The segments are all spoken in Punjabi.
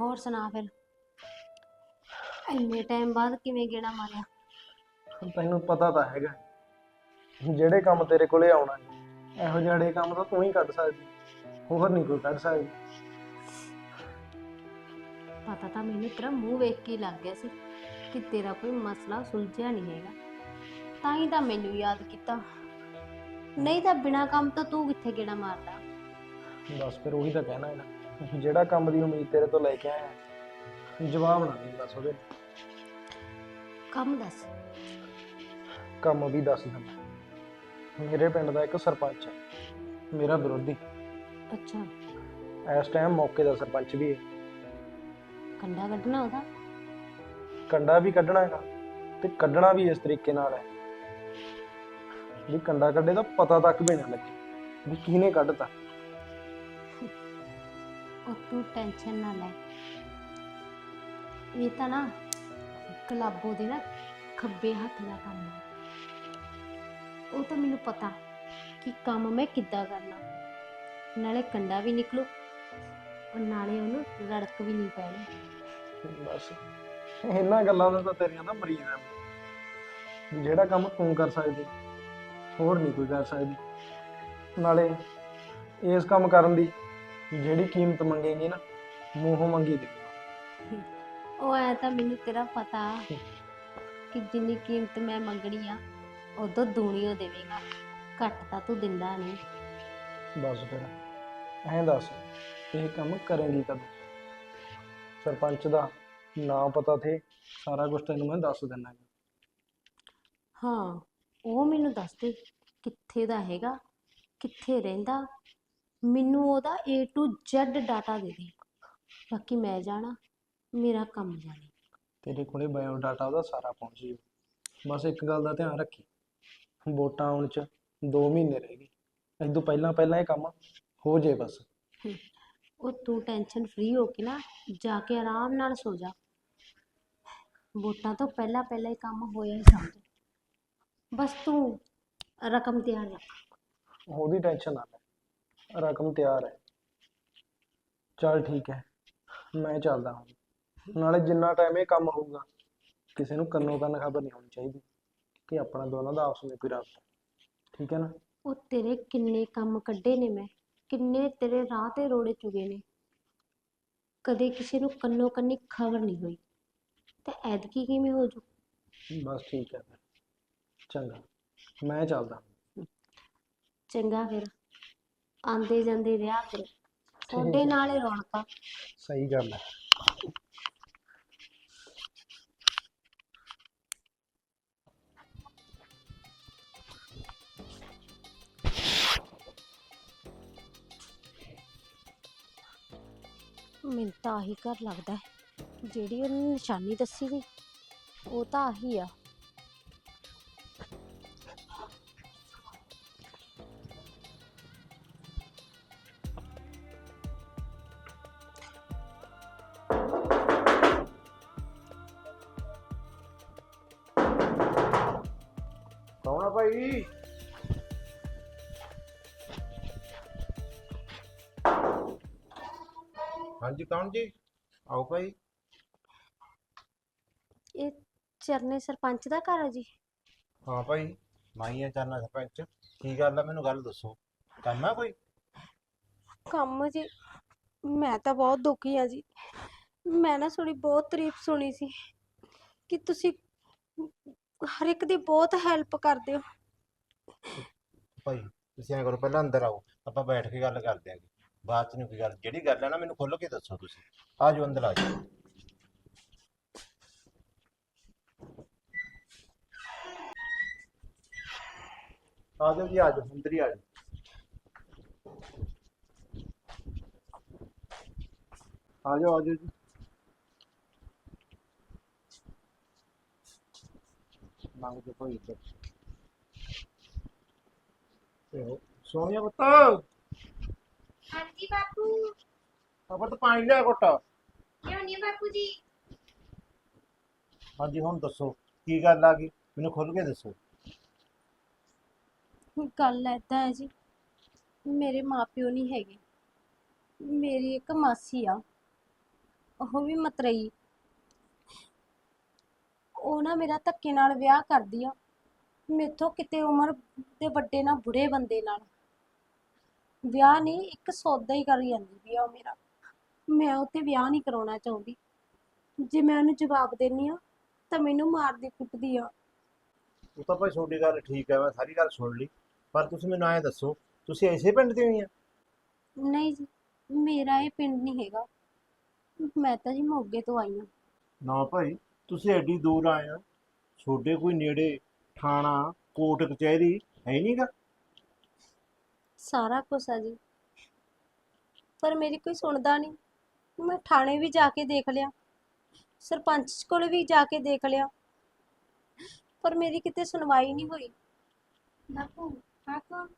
ਹੋਰ ਸੁਣਾ ਫਿਰ। ਇੰਨੇ ਟਾਈਮ ਬਾਅਦ ਕਿਵੇਂ ਗੇੜਾ ਮਾਰਿਆ? ਤੈਨੂੰ ਪਤਾ ਤਾਂ ਹੈਗਾ। ਜਿਹੜੇ ਕੰਮ ਤੇਰੇ ਕੋਲੇ ਆਉਣਾ ਇਹੋ ਜਿਹੇ ਕੰਮ ਤਾਂ ਤੂੰ ਹੀ ਕੱਢ ਸਕਦੀ। ਹੋਰ ਨਹੀਂ ਕੋਈ ਕੱਢ ਸਕਦੀ। ਪਤਾ ਤਾਂ ਮੈਨੂੰ ਤੇਰਾ ਮੂੰਹ ਵੇਖ ਕੇ ਹੀ ਲੱਗ ਗਿਆ ਸੀ ਕਿ ਤੇਰਾ ਕੋਈ ਮਸਲਾ ਸੁਲਝਿਆ ਨਹੀਂ ਹੈਗਾ। ਤਾਂ ਹੀ ਤਾਂ ਮੈਨੂੰ ਯਾਦ ਕੀਤਾ। ਨਹੀਂ ਤਾਂ ਬਿਨਾਂ ਕੰਮ ਤੋਂ ਤੂੰ ਕਿੱਥੇ ਗੇੜਾ ਮਾਰਦਾ? ਬਸ ਫਿਰ ਉਹੀ ਤਾਂ ਕਹਿਣਾ ਹੈ ਨਾ। ਜਿਹੜਾ ਕੰਮ ਦੀ ਉਮੀਦ ਤੇਰੇ ਤੋਂ ਲੈ ਕੇ ਆਇਆ ਜਵਾਬ ਨਾ ਦੇ ਬਸ ਉਹਦੇ। ਕੰਮ ਦੱਸ। ਕੰਮ ਵੀ ਦੱਸ ਦਿੰਦਾ। ਮੇਰੇ ਪਿੰਡ ਦਾ ਇੱਕ ਸਰਪੰਚ ਹੈ ਮੇਰਾ ਵਿਰੋਧੀ। ਅੱਛਾ। ਇਸ ਟਾਈਮ ਮੌਕੇ ਦਾ ਸਰਪੰਚ ਵੀ ਹੈ। ਕੰਡਾ ਕੱਢਣਾ ਉਹਦਾ? ਕੰਡਾ ਵੀ ਕੱਢਣਾ ਹੈਗਾ ਤੇ ਕੱਢਣਾ ਵੀ ਇਸ ਤਰੀਕੇ ਨਾਲ ਹੈ। ਵੀ ਕੰਡਾ ਕੱਢੇ ਦਾ ਪਤਾ ਤੱਕ ਵੀ ਨਾ ਲੱਗੇ ਵੀ ਕਿਹਨੇ ਕੱਢਤਾ। ਉਹ ਤੂੰ ਟੈਨਸ਼ਨ ਨਾ ਲੈ। ਇਹ ਤਾਂ ਨਾ ਕਲਾਬੋ ਦੇ ਨਾ ਖੱਬੇ ਹੱਥ ਦਾ ਕੰਮ ਹੈ ਉਹ ਤਾਂ ਮੈਨੂੰ ਪਤਾ ਕਿ ਕੰਮ ਮੈਂ ਕਿੱਦਾਂ ਕਰਨਾ। ਨਾਲੇ ਕੰਡਾ ਵੀ ਨਿਕਲੂ ਔਰ ਨਾਲੇ ਉਹਨੂੰ ਰੜਕ ਵੀ ਨਹੀਂ ਪੈਣੀ। ਬਸ, ਇਹਨਾਂ ਗੱਲਾਂ ਦਾ ਤਾਂ ਤੇਰੀਆਂ ਤਾਂ ਮਰੀਜ਼ ਆ। ਜਿਹੜਾ ਕੰਮ ਤੂੰ ਕਰ ਸਕਦੀ, ਹੋਰ ਨਹੀਂ ਕੋਈ ਕਰ ਸਕਦੀ। ਨਾਲੇ ਇਸ ਕੰਮ ਕਰਨ ਦੀ ਜਿਹੜੀ ਕੀਮਤ ਮੰਗੇਗੀ ਨਾ ਮੂੰਹੋਂ ਮੰਗੀ ਦੇ ਉਹ ਐ ਤਾਂ ਮੈਨੂੰ ਤੇਰਾ ਪਤਾ ਕਿ ਜਿੰਨੀ ਕੀਮਤ ਮੈਂ ਮੰਗਣੀ ਆ ਉਦੋਂ ਦੂਣੀ ਉਹ ਦੇਵੇਗਾ। ਘੱਟ ਤਾਂ ਤੂੰ ਦਿੰਦਾ ਨਹੀਂ। ਬਸ ਫਿਰ ਐਂ ਦੱਸ ਇਹ ਕੰਮ ਕਰੇਂਗੀ ਕਦੋਂ? ਸਰਪੰਚ ਦਾ ਨਾਂ ਪਤਾ ਥੇ ਸਾਰਾ ਕੁਝ ਤੈਨੂੰ ਮੈਂ ਦੱਸ ਦਿੰਦਾ ਹਾਂ ਉਹ ਮੈਨੂੰ ਦੱਸ ਦੇ ਕਿੱਥੇ ਦਾ ਹੈਗਾ ਕਿੱਥੇ ਰਹਿੰਦਾ ਮੈਨੂੰ ਉਹਦਾ A to Z ਡਾਟਾ ਦੇ ਦੇ। ਬਾਕੀ ਮੈਂ ਜਾਣਾ ਮੇਰਾ ਕੰਮ ਜਾਣੇ। ਤੇਰੇ ਕੋਲੇ ਬਾਇਓ ਡਾਟਾ ਉਹਦਾ ਸਾਰਾ ਪਹੁੰਚ ਜੂ। ਬਸ ਇੱਕ ਗੱਲ ਦਾ ਧਿਆਨ ਰੱਖੀ। ਵੋਟਾਂ ਆਉਣ ਚ 2 ਮਹੀਨੇ ਰਹਿ ਗਏ। ਇਸ ਤੋਂ ਪਹਿਲਾਂ ਪਹਿਲਾਂ ਇਹ ਕੰਮ ਹੋ ਜੇ ਬਸ। ਉਹ ਤੂੰ ਟੈਨਸ਼ਨ ਫ੍ਰੀ ਹੋ ਕੇ ਨਾ ਜਾ ਕੇ ਆਰਾਮ ਨਾਲ ਸੋ ਜਾ। ਵੋਟਾਂ ਤੋਂ ਪਹਿਲਾਂ ਪਹਿਲਾਂ ਹੀ ਕੰਮ ਹੋਇਆ ਹੀ ਸਮਝ। ਬਸ ਤੂੰ ਰਕਮ ਤਿਆਰ ਰੱਖ। ਉਹਦੀ ਟੈਨਸ਼ਨ ਨਾ ਲੈ। ਰਕਮ ਤਿਆਰ ਹੈ। ਚੱਲ ਠੀਕ ਹੈ ਮੈਂ ਚੱਲਦਾ ਹਾਂ। ਨਾਲੇ ਜਿੰਨਾ ਟਾਈਮ ਇਹ ਕੰਮ ਹੋਊਗਾ ਕਿਸੇ ਨੂੰ ਕੰਨੋਂ ਕੰਨ ਖਬਰ ਨਹੀਂ ਹੋਣੀ ਚਾਹੀਦੀ ਕਿ ਆਪਣਾ ਦੋਨਾਂ ਦਾ ਆਪਸ ਵਿੱਚ ਕੋਈ ਰਾਬਤਾ ਠੀਕ ਹੈ ਨਾ? ਉਹ ਤੇਰੇ ਕਿੰਨੇ ਕੰਮ ਕੱਢੇ ਨੇ ਮੈਂ ਕਿੰਨੇ ਤੇਰੇ ਰਾਹ ਤੇ ਰੋੜੇ ਚੁਗੇ ਨੇ। ਕਦੇ ਕਿਸੇ ਨੂੰ ਕੰਨੋ ਕੰਨੀ ਖਬਰ ਨਹੀਂ ਹੋਈ। ਤੇ ਐਤਕੀ ਕਿਵੇਂ ਹੋ ਜੂ ਬਸ ਠੀਕ ਹੈ ਫਿਰ। ਚੰਗਾ ਮੈਂ ਚੱਲਦਾ। ਚੰਗਾ ਫਿਰ। ਆਂਦੇ ਜਾਂਦੇ ਰਿਹਾ ਕਰੋ ਤੁਹਾਡੇ ਨਾਲ ਹੀ ਰੌਣਕਾਂ। ਸਹੀ ਗੱਲ ਹੈ। ਮੈਨੂੰ ਤਾਂ ਆਹੀ ਘਰ ਲੱਗਦਾ ਹੈ। ਜਿਹੜੀ ਉਹਨੇ ਨਿਸ਼ਾਨੀ ਦੱਸੀ ਸੀ ਉਹ ਤਾਂ ਆਹੀ ਆ। ਕੌਣ ਜੀ ਆਓ ਭਾਈ। ਇਹ ਚਰਨੇ ਸਰਪੰਚ ਦਾ ਘਰ ਆ ਜੀ। ਹਾਂ ਭਾਈ ਮਾਈ ਆ ਚਰਨਾ ਸਰਪੰਚ। ਕੀ ਗੱਲ ਆ ਮੈਨੂੰ ਗੱਲ ਦੱਸੋ। ਕੰਮ ਆ ਕੋਈ? ਕੰਮ ਜੀ ਮੈਂ ਤਾਂ ਬਹੁਤ ਦੁਖੀ ਆ ਜੀ। ਮੈਂ ਨਾ ਥੋੜੀ ਬਹੁਤ ਤਾਰੀਫ ਸੁਣੀ ਸੀ ਕਿ ਤੁਸੀਂ ਹਰ ਇੱਕ ਦੀ ਬਹੁਤ ਹੈਲਪ ਕਰਦੇ ਹੋ। ਭਾਈ ਤੁਸੀਂ ਐਂ ਕਰੋ ਪਹਿਲਾਂ ਅੰਦਰ ਆਓ। ਆਪਾਂ ਬੈਠ ਕੇ ਗੱਲ ਕਰਦੇ ਆਂਗੇ। ਬਾਅਦ ਚ ਨਹੀਂ ਕੋਈ ਗੱਲ, ਜਿਹੜੀ ਗੱਲ ਹੈ ਨਾ ਮੈਨੂੰ ਖੁੱਲ ਕੇ ਦੱਸੋ ਤੁਸੀਂ। ਆ ਜਾਓ ਅੰਦਰ ਆ ਜਾਓ। ਆ ਜਾਓ ਜੀ, ਆ ਜਾਓ, ਅੰਦਰ ਹੀ ਆ ਜਾਓ। ਆ ਜਾਓ ਆ ਜਾਓ ਜੀ। ਮੰਗ ਜੋ ਕੋਈ ਇੱਧਰ। ਤੇ ਸੋਨੀਆ ਪੁੱਤ! ਹਾਂਜੀ ਬਾਪੂ। ਆ ਪੁੱਤ ਪਾਣੀ ਲਿਆ ਘੁੱਟ। ਕਿਉਂ ਨਹੀਂ ਬਾਪੂ ਜੀ। ਹਾਂਜੀ ਹੁਣ ਦੱਸੋ ਕੀ ਗੱਲ ਆ ਗਈ? ਮੈਨੂੰ ਖੁੱਲ ਕੇ ਦੱਸੋ। ਗੱਲ ਏਦਾਂ ਹੈ ਜੀ ਮੇਰੇ ਮਾਪਿਓ ਨਹੀਂ ਹੈਗੇ। ਮੇਰੀ ਇੱਕ ਮਾਸੀ ਆ ਉਹ ਵੀ ਮਤਰਈ। ਉਹ ਨਾ ਮੇਰਾ ਧੱਕੇ ਨਾਲ ਵਿਆਹ ਕਰਦੀ ਆ। ਮੇਥੋਂ ਕਿਤੇ ਉਮਰ ਦੇ ਵੱਡੇ ਨਾ ਬੁੜੇ ਬੰਦੇ ਨਾਲ। ਵਿਆਹ ਨਹੀਂ ਇੱਕ ਸੌਦਾ ਹੀ ਕਰੀ ਜਾਂਦੀ ਵੀ ਆ ਉਹ ਮੇਰਾ। ਮੈਂ ਉੱਤੇ ਵਿਆਹ ਨਹੀਂ ਕਰਾਉਣਾ ਚਾਹੁੰਦੀ। ਜੇ ਮੈਂ ਉਹਨੂੰ ਜਵਾਬ ਦੇਣੀ ਆ ਤਾਂ ਮੈਨੂੰ ਮਾਰਦੀ ਕੁੱਟਦੀ ਆ। ਉਹ ਤਾਂ ਭਾਈ ਤੁਹਾਡੀ ਗੱਲ ਠੀਕ ਹੈ ਮੈਂ ਸਾਰੀ ਗੱਲ ਸੁਣ ਲਈ। ਪਰ ਤੁਸੀਂ ਮੈਨੂੰ ਐਂ ਦੱਸੋ ਤੁਸੀਂ ਐਸੇ ਪਿੰਡ ਦੇ ਹੋਈ ਆ? ਨਹੀਂ ਜੀ ਮੇਰਾ ਇਹ ਪਿੰਡ ਨਹੀਂ ਹੈਗਾ। ਮੈਂ ਤਾਂ ਜੀ ਮੋਗੇ ਤੋਂ ਆਈ ਹਾਂ। ਨਾ ਭਾਈ ਤੁਸੀਂ ਐਡੀ ਦੂਰ ਆਏ ਆ। ਤੁਹਾਡੇ ਕੋਈ ਨੇੜੇ ਥਾਣਾ ਕੋਰਟ ਕਚਹਿਰੀ ਹੈ ਨਹੀਂਗਾ ਸਾਰਾ ਕੁਛ ਆ ਜੀ। ਪਰ ਮੇਰੀ ਕੋਈ ਸੁਣਦਾ ਨਹੀਂ ਮੈਂ ਥਾਣੇ ਵੀ ਜਾ ਕੇ ਦੇਖ ਲਿਆ। ਸਰਪੰਚ ਕੋਲ ਵੀ ਜਾ ਕੇ ਦੇਖ ਲਿਆ। ਪਰ ਮੇਰੀ ਕਿਤੇ ਸੁਣਵਾਈ ਨਹੀਂ ਹੋਈ। ਬਾਪੂ ਕੌਣ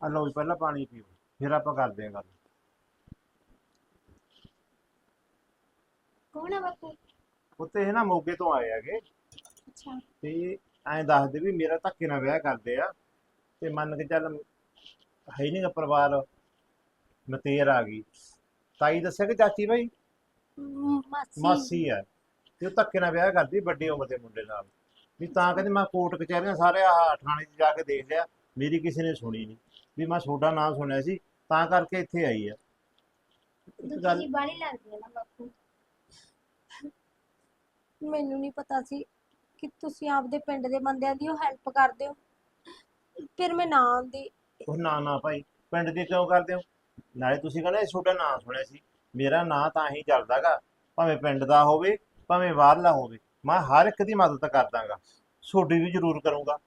ਆ ਲਓ ਜੀ ਪਹਿਲਾਂ ਪਾਣੀ ਪੀਓ। ਫਿਰ ਆਪਾਂ ਕਰਦੇ ਹਾਂ ਗੱਲ। ਕੌਣ ਆ ਬਾਪੂ? ਉੱਤੇ ਇਹ ਨਾ ਮੋਗੇ ਤੋਂ ਆਏ ਹੈਗੇ। ਅੱਛਾ। ਤੇ ਐਂ ਦੱਸਦੇ ਵੀ ਮੇਰਾ ਧੱਕੇ ਨਾਲ ਵਿਆਹ ਕਰਦੇ ਆ ਤੇ ਮੰਨ ਕੇ ਚੱਲ ਹੈ ਨਹੀਂਗਾ ਪਰਿਵਾਰ ਮਤੇਰ ਆ ਗਈ। ਤਾਈ ਦੱਸਿਆ ਕਿ ਚਾਚੀ ਭਾਈ ਮ- ਮਾਸੀ। ਮਾਸੀ ਆ। ਤੇ ਉਹ ਧੱਕੇ ਨਾਲ ਵਿਆਹ ਕਰਦੀ ਵੱਡੀ ਉਮਰ ਦੇ ਮੁੰਡੇ ਨਾਲ। ਵੀ ਤਾਂ ਕਹਿੰਦੇ ਮੈਂ ਕੋਰਟ ਕਚਹਿਰੀਆਂ ਸਾਰੇ ਆਹ ਥਾਣੇ 'ਚ ਜਾ ਕੇ ਦੇਖ ਲਿਆ ਮੇਰੀ ਕਿਸੇ ਨੇ ਸੁਣੀ ਨਹੀਂ ਵੀ ਮੈਂ ਤੁਹਾਡਾ ਨਾਮ ਸੁਣਿਆ ਸੀ ਤਾਂ ਕਰਕੇ ਇੱਥੇ ਆਈ ਆ। ਇੱਕ ਦੁੱਧ ਗੱਲ ਦੀ ਬਾਲੀ ਲੱਗਦੀ ਹੈ ਨਾ ਬਾਪੂ। ਮੈਨੂੰ ਨਹੀਂ ਪਤਾ ਸੀ ਕਿ ਤੁਸੀਂ ਆਪਦੇ ਪਿੰਡ ਦੇ ਬੰਦਿਆਂ ਦੀ ਉਹ ਹੈਲਪ ਕਰਦੇ ਹੋ। ਫਿਰ ਮੈਂ ਨਾ ਆਉਂਦੀ। ਉਹ ਨਾ ਨਾ ਭਾਈ ਪਿੰਡ ਦੇ ਕਿਉਂ ਕਰਦੇ ਹੋ? ਨਾਲੇ ਤੁਸੀਂ ਕਹਿੰਦੇ ਤੁਹਾਡਾ ਨਾਂ ਸੁਣਿਆ ਸੀ। ਮੇਰਾ ਨਾਂ ਤਾਂ ਹੀ ਚੱਲਦਾਗਾ ਭਾਵੇਂ ਪਿੰਡ ਦਾ ਹੋਵੇ ਭਾਵੇਂ ਬਾਹਰਲਾ ਹੋਵੇ ਮੈਂ ਹਰ ਇੱਕ ਦੀ ਮਦਦ ਕਰਦਾਗਾ ਤੁਹਾਡੀ ਵੀ ਜ਼ਰੂਰ ਕਰੂੰਗਾ।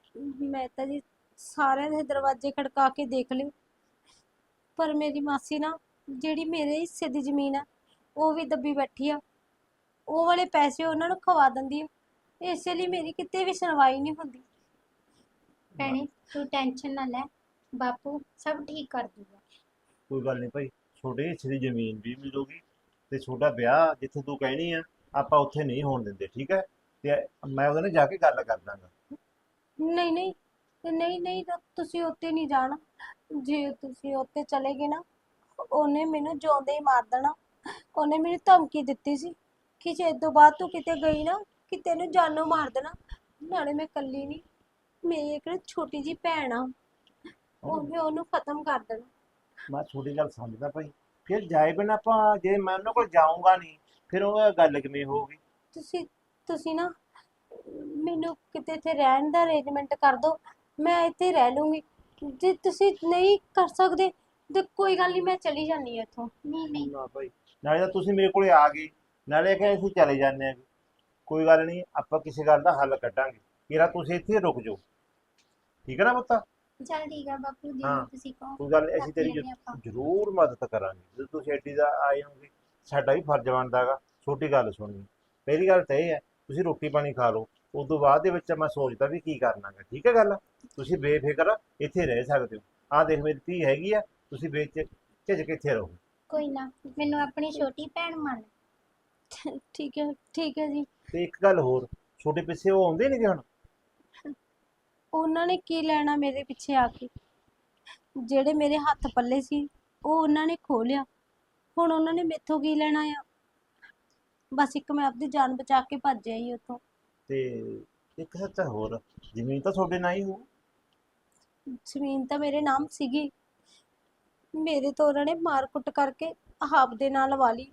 ਮੈਂ ਤਾਂ ਜੀ ਸਾਰਿਆਂ ਦੇ ਦਰਵਾਜ਼ੇ ਖੜਕਾ ਕੇ ਦੇਖ ਲਏ। ਪਰ ਮੇਰੀ ਮਾਸੀ ਨਾ ਜਿਹੜੀ ਮੇਰੇ ਹਿੱਸੇ ਦੀ ਜ਼ਮੀਨ ਆ ਉਹ ਵੀ ਦੱਬੀ ਬੈਠੀ ਆ। ਉਹ ਵਾਲੇ ਪੈਸੇ ਉਹਨਾਂ ਨੂੰ ਖਵਾ ਦਿੰਦੀ ਆ। ਇਸੇ ਲਈ ਮੇਰੀ ਕਿਤੇ ਵੀ ਸੁਣਵਾਈ ਨਹੀਂ ਹੁੰਦੀ। ਭੈਣੇ ਤੂੰ ਟੈਨਸ਼ਨ ਨਾ ਲੈ ਬਾਪੂ ਸਭ ਠੀਕ ਕਰ ਦੂਗਾ। ਕੋਈ ਗੱਲ ਨਹੀਂ ਭਾਈ ਤੁਹਾਡੇ ਹਿੱਸੇ ਦੀ ਜ਼ਮੀਨ ਵੀ ਮਿਲੂਗੀ ਤੇ ਤੁਹਾਡਾ ਵਿਆਹ ਜਿੱਥੇ ਤੂੰ ਕਹਿਣੀ ਆ ਆਪਾਂ ਉੱਥੇ ਨਹੀਂ ਹੋਣ ਦਿੰਦੇ ਠੀਕ ਹੈ? ਤੇ ਮੈਂ ਉਹਦੇ ਨਾਲ ਜਾ ਕੇ ਗੱਲ ਕਰ ਦਾਂਗਾ ਨਹੀਂ ਨਹੀਂ ਨਹੀਂ ਨਹੀਂ ਤਾਂ ਤੁਸੀਂ ਉੱਤੇ ਨਹੀਂ ਜਾਣਾ। ਜੇ ਤੁਸੀਂ ਉੱਤੇ ਚਲੇ ਗਏ ਨਾ ਉਹਨੇ ਮੈਨੂੰ ਜਿਉਂਦੇ ਹੀ ਮਾਰ ਦੇਣਾ। ਉਹਨੇ ਮੈਨੂੰ ਧਮਕੀ ਦਿੱਤੀ ਸੀ ਕਿ ਜੇ ਇਹ ਤੋਂ ਬਾਅਦ ਤੂੰ ਕਿਤੇ ਗਈ ਨਾ ਕਿ ਤੈਨੂੰ ਜਾਨੋਂ ਮਾਰ ਦੇਣਾ। ਨਾਲੇ ਮੈਂ ਇਕੱਲੀ ਨਹੀਂ ਮੇਰੀ ਇੱਕ ਛੋਟੀ ਜੀ ਭੈਣ ਆ। ਉਹਨੇ ਉਹਨੂੰ ਖਤਮ ਕਰ ਦੇਣਾ। ਮੈਂ ਤੁਹਾਡੀ ਗੱਲ ਸਮਝਦਾ ਭਾਈ। ਫਿਰ ਜਾਏ ਬਿਨਾ ਆਪਾਂ ਜੇ ਮੈਂ ਉਹਨਾਂ ਕੋਲ ਜਾਊਂਗਾ ਨਹੀਂ ਫਿਰ ਉਹ ਗੱਲ ਕਿਵੇਂ ਹੋਊਗੀ? ਤੁਸੀਂ ਤੁਸੀਂ ਨਾ ਮੈਨੂੰ ਕਿਤੇ ਇੱਥੇ ਰਹਿਣ ਦਾ ਅਰੇਂਜਮੈਂਟ ਕਰ ਦਿਓ। ਮੈਂ ਇੱਥੇ ਰਹਿ ਲੂੰਗੀ। ਜੇ ਤੁਸੀਂ ਨਹੀਂ ਕਰ ਸਕਦੇ ਤੇ ਕੋਈ ਗੱਲ ਨਹੀਂ ਮੈਂ ਚਲੀ ਜਾਂਦੀ ਹਾਂ ਇੱਥੋਂ। ਨਹੀਂ ਨਹੀਂ ਨਾ ਭਾਈ ਨਾਲੇ ਤਾਂ ਤੁਸੀਂ ਮੇਰੇ ਕੋਲੇ ਆ ਗਏ। ਨਾਲੇ ਕਿ ਅਸੀਂ ਚਲੇ ਜਾਂਦੇ ਆ ਕੋਈ ਗੱਲ ਨਹੀਂ ਆਪਾਂ ਕਿਸੇ ਗੱਲ ਦਾ ਹੱਲ ਕੱਢਾਂਗੇ। ਕਿਰਾ ਤੁਸੀਂ ਇੱਥੇ ਰੁਕ ਜਾਓ। ਠੀਕ ਹੈ ਨਾ ਪੁੱਤ? ਚੱਲ ਠੀਕ ਆ ਬਾਪੂ ਜੀ ਹਾਂ। ਤੁਸੀਂ ਕਹੋ। ਕੋਈ ਗੱਲ ਅਸੀਂ ਰੱਖ ਤੇਰੀ। ਜ਼ਰੂਰ ਮਦਦ ਕਰਾਂਗੇ। ਜਦੋਂ ਤੁਸੀਂ ਐਡੀ ਦਾ ਆਏ ਹੋਗੇ ਸਾਡਾ ਵੀ ਫਰਜ਼ ਬਣਦਾ ਹੈਗਾ। ਛੋਟੀ ਗੱਲ ਸੁਣਨੀ। ਪਹਿਲੀ ਗੱਲ ਤਾਂ ਇਹ ਹੈ ਤੁਸੀਂ ਰੋਟੀ ਪਾਣੀ ਖਾ ਲਓ। ਉਸ ਤੋਂ ਬਾਅਦ ਦੇ ਵਿੱਚ ਮੈਂ ਸੋਚਦਾ ਵੀ ਕੀ ਕਰਨਾਗਾ। ਠੀਕ ਹੈ ਗੱਲ? ਤੁਸੀਂ ਬੇਫਿਕਰ ਇੱਥੇ ਰਹਿ ਸਕਦੇ ਹੋ। ਆਹ ਦੇਖ ਮੇਰੀ ਧੀ ਹੈਗੀ ਆ ਤੁਸੀਂ ਵਿੱਚ ਝਿਜਕ ਇੱਥੇ ਰਹੋ। ਕੋਈ ਨਾ ਮੈਨੂੰ ਆਪਣੀ ਛੋਟੀ ਭੈਣ ਮੰਨ। ਠੀਕ ਹੈ ਠੀਕ ਹੈ ਜੀ। ਤੇ ਇੱਕ ਗੱਲ ਹੋਰ ਛੋਟੇ ਪਿੱਛੇ ਉਹ ਆਉਂਦੇ ਨੇਗੇ ਹੁਣ? ਉਹਨਾਂ ਨੇ ਕੀ ਲੈਣਾ ਮੇਰੇ ਪਿੱਛੇ ਆ ਕੇ? ਜਿਹੜੇ ਮੇਰੇ ਹੱਥ ਪੱਲੇ ਸੀ ਉਹ ਉਹਨਾਂ ਨੇ ਖੋਹ ਲਿਆ। ਹੁਣ ਉਹਨਾਂ ਨੇ ਮੈਥੋਂ ਕੀ ਲੈਣਾ ਆ? ਬਸ ਇੱਕ ਮੈਂ ਆਪਦੀ ਜਾਨ ਬਚਾ ਕੇ ਭੱਜ ਆਈ ਉੱਥੋਂ। ਤੇ ਇੱਕ ਸੱਚ ਹੋਰ ਜ਼ਮੀਨ ਤਾਂ ਤੁਹਾਡੇ ਨਾਲ ਹੀ ਹੋ ਜ਼ਮੀਨ ਤਾਂ ਮੇਰੇ ਨਾਮ ਸੀਗੀ। ਮੇਰੇ ਤੋਂ ਉਹਨਾਂ ਨੇ ਮਾਰ ਕੁੱਟ ਕਰਕੇ ਆਪ ਦੇ ਨਾਲ ਲਵਾ ਲਈ।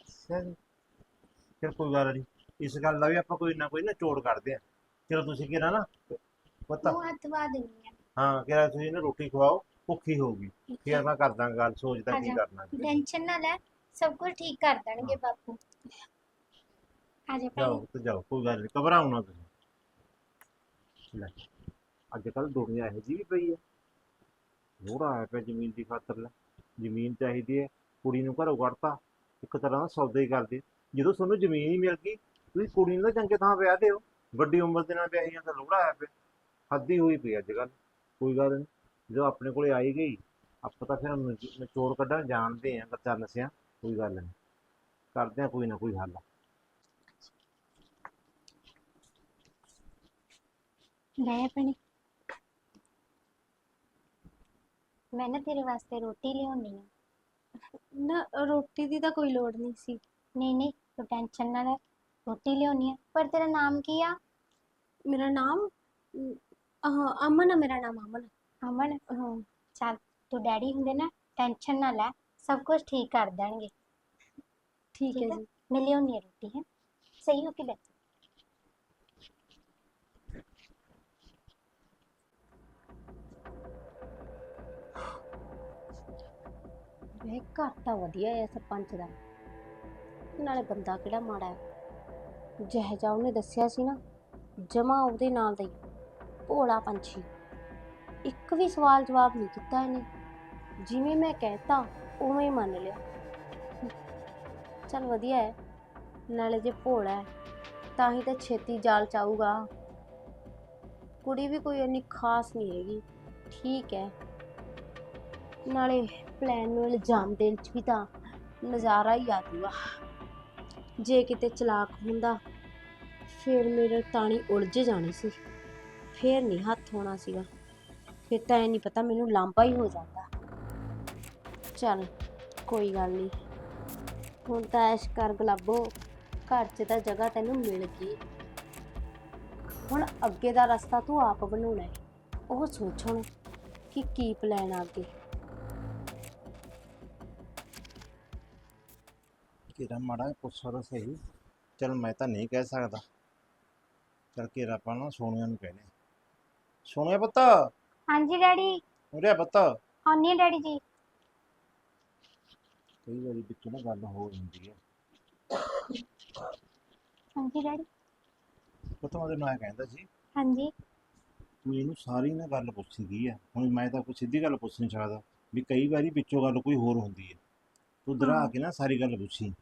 ਅੱਛਾ ਜੀ ਫਿਰ ਕੋਈ ਗੱਲ ਨਹੀਂ ਇਸ ਗੱਲ ਦਾ ਵੀ ਆਪਾਂ ਕੋਈ ਨਾ ਕੋਈ ਨਾ ਚੋੜ ਕੱਢਦੇ ਆ। ਚਲੋ ਤੁਸੀਂ ਕਿਹਾ ਨਾ ਪਤਾ। ਉਹ ਹੱਥ ਵਾ ਦਿੰਦੀ ਆ। ਹਾਂ ਕਿਹਾ ਤੁਸੀਂ ਇਹਨੂੰ ਰੋਟੀ ਖਵਾਓ ਭੁੱਖੀ ਹੋਊਗੀ ਫਿਰ ਮੈਂ ਕਰਦਾ ਗੱਲ ਸੋਚਦਾ ਕੀ। ਕਰਨਾ ਟੈਨਸ਼ਨ ਨਾ ਲੈ ਸਭ ਕੁਝ ਠੀਕ ਕਰ ਦੇਣਗੇ ਬਾਪੂ। ਆ ਜਾ ਜਾਓ ਤੇ ਜਾਓ ਕੋਈ ਗੱਲ ਨਹੀਂ ਘਬਰਾਓ ਨਾ ਤੁਸੀਂ। ਲੈ ਅੱਜ ਕੱਲ ਦੁਨੀਆ ਇਹੋ ਜਿਹੀ ਵੀ ਪਈ ਹੈ ਲੋੜਾ ਆਇਆ ਪਿਆ ਜ਼ਮੀਨ ਦੀ ਖਾਤਰ ਲੈ। ਜ਼ਮੀਨ ਚਾਹੀਦੀ ਹੈ ਕੁੜੀ ਨੂੰ ਘਰੋਂ ਕੱਢਤਾ। ਇੱਕ ਤਰ੍ਹਾਂ ਦਾ ਸੌਦਾ ਹੀ ਕਰਦੇ। ਜਦੋਂ ਤੁਹਾਨੂੰ ਜ਼ਮੀਨ ਹੀ ਮਿਲ ਗਈ, ਤੁਸੀਂ ਕੁੜੀ ਨੂੰ ਤਾਂ ਚੰਗੇ ਥਾਂ ਵਿਆਹ ਦਿਓ। ਵੱਡੀ ਉਮਰ ਦੇ ਨਾਲ ਵਿਆਹੀਆਂ ਤਾਂ ਲੋੜਾ ਆਇਆ ਪਿਆ ਹੱਦੀ ਹੋਈ ਪਈ ਅੱਜ ਕੱਲ ਕੋਈ ਗੱਲ ਨਹੀਂ। ਜਦੋਂ ਆਪਣੇ ਕੋਲੇ ਆਈ ਗਈ, ਆਪਾਂ ਤਾਂ ਫਿਰ ਨਿਚੋੜ ਕੱਢਣ ਜਾਣਦੇ ਆਂ ਕੱਚਾ ਨਸਿਆ। ਕੋਈ ਗੱਲ ਨਹੀਂ। ਕਰਦੇ ਆ ਕੋਈ ਨਾ ਕੋਈ ਹੱਲ। ਲੈ ਭੈਣੇ। ਮੈਂ ਨਾ ਤੇਰੇ ਵਾਸਤੇ ਰੋਟੀ ਲਿਆਉਣੀ ਆ। ਨਾ, ਰੋਟੀ ਦੀ ਤਾਂ ਕੋਈ ਲੋੜ ਨਹੀਂ ਸੀ। ਨਹੀਂ ਨਹੀਂ ਤੂੰ ਟੈਨਸ਼ਨ ਨਾ ਲੈ। ਰੋਟੀ ਲਿਆਉਣੀ ਆ। ਪਰ ਤੇਰਾ ਨਾਮ ਕੀ ਆ? ਮੇਰਾ ਨਾਮ ਅਮ, ਆਹ, ਅਮਨ ਆ ਮੇਰਾ ਨਾਮ ਅਮਨ। ਅਮਨ? ਹਾਂ। ਚੱਲ ਤੂੰ ਡੈਡੀ ਹੁੰਦੇ ਨਾ ਟੈਨਸ਼ਨ ਨਾ ਲੈ। ਸਭ ਕੁਝ ਠੀਕ ਕਰ ਦੇਣਗੇ। ਠੀਕ ਹੈ ਠੀਕ ਹੈ। ਜੀ। ਮੈਂ ਲਿਆਉਣੀ ਆ ਰੋਟੀ ਹੈ। ਸਹੀ ਹੋ ਕੇ ਬੈਠ। ਵੇ ਘਰ ਤਾਂ ਵਧੀਆ ਹੈ ਸਰਪੰਚ ਦਾ। ਨਾਲੇ ਬੰਦਾ ਕਿਹੜਾ ਮਾੜਾ ਹੈ? ਜਿਹੋ ਜਿਹਾ ਉਹਨੇ ਦੱਸਿਆ ਸੀ ਨਾ, ਜਮਾ ਉਹਦੇ ਨਾਲ ਦਾ ਹੀ, ਭੋਲਾ ਪੰਛੀ। ਇੱਕ ਵੀ ਸਵਾਲ ਜਵਾਬ ਨਹੀਂ ਕੀਤਾ ਇਹਨੇ। ਜਿਵੇਂ ਮੈਂ ਕਹਿਤਾ, ਉਵੇਂ ਹੀ ਮੰਨ ਲਿਆ। ਚਲ ਵਧੀਆ ਹੈ, ਨਾਲੇ ਜੇ ਭੋਲਾ ਹੈ, ਤਾਂ ਹੀ ਤਾਂ ਛੇਤੀ ਜਾਲ ਚਾਊਗਾ ਕੁੜੀ ਵੀ ਕੋਈ ਇੰਨੀ ਖਾਸ ਨਹੀਂ ਹੈਗੀ, ਠੀਕ ਹੈ। ਨਾਲੇ ਪਲਾਨ ਨੂੰ ਇਲਜ਼ਾਮ ਦੇਣ ਚ ਵੀ ਤਾਂ ਨਜ਼ਾਰਾ ਹੀ ਆ ਜੂਗਾ। ਜੇ ਕਿਤੇ ਚਲਾਕ ਹੁੰਦਾ, ਫਿਰ ਮੇਰੇ ਤਾਣੀ ਉਲਝ ਜਾਣੀ ਸੀ। ਫਿਰ ਨਹੀਂ ਹੱਥ ਹੋਣਾ ਸੀਗਾ। ਫਿਰ ਤਾਂ ਇਹ ਨਹੀਂ ਪਤਾ ਮੈਨੂੰ ਲਾਂਭਾ ਹੀ ਹੋ ਜਾਂਦਾ। ਚੱਲ, ਕੋਈ ਗੱਲ ਨਹੀਂ। ਹੁਣ ਤਾਂ ਐਸ਼ ਕਰ ਗੁਲਾਬੋ, ਘਰ 'ਚ ਤਾਂ ਜਗ੍ਹਾ ਤੈਨੂੰ ਮਿਲ ਗਈ। ਹੁਣ ਅੱਗੇ ਦਾ ਰਸਤਾ ਤੂੰ ਆਪ ਬਣਾਉਣਾ ਹੈ। ਉਹ ਸੋਚ ਹੁਣ ਕਿ ਕੀ ਪਲਾਨ ਆ ਅੱਗੇ। ਕਿਰਾ ਮਾੜਾ ਪੁੱਛੋ ਤਾਂ ਸਹੀ। ਚਲ ਮੈਂ ਤਾਂ ਨਹੀਂ ਕਹਿ ਸਕਦਾ। ਚਲ ਕਿਰਾ ਆਪਾਂ ਨਾ ਸੋਨੀਆ ਨੂੰ ਕਹਿੰਦੇ ਸੋਨੀਆ ਪੁੱਤ। ਹਾਂਜੀ ਡੈਡੀ। ਉਰੇ ਆ ਪੁੱਤ। ਆਉਣੀ ਆ ਡੈਡੀ ਜੀ। ਕਈ ਵਾਰੀ ਵਿੱਚ ਨਾ ਗੱਲ ਹੋ ਜਾਂਦੀ ਹੈ ਹਾਂਜੀ ਡੈਡੀ। ਪੁੱਤ ਮੈਂ ਐਂ ਕਹਿੰਦਾ ਸੀ। ਹਾਂਜੀ। ਤੂੰ ਇਹਨੂੰ ਸਾਰੀ ਨਾ ਗੱਲ ਪੁੱਛੀ ਗਈ ਹੈ ਹੁਣ ਮੈਂ ਤਾਂ ਕੋਈ ਸਿੱਧੀ ਗੱਲ ਪੁੱਛ ਨਹੀਂ ਸਕਦਾ। ਵੀ ਕਈ ਵਾਰੀ ਵਿੱਚੋਂ ਗੱਲ ਕੋਈ ਹੋਰ ਹੁੰਦੀ ਹੈ ਤੂੰ ਦਰਾ। ਕੇ ਨਾ ਸਾਰੀ ਗੱਲ ਪੁੱਛੀ।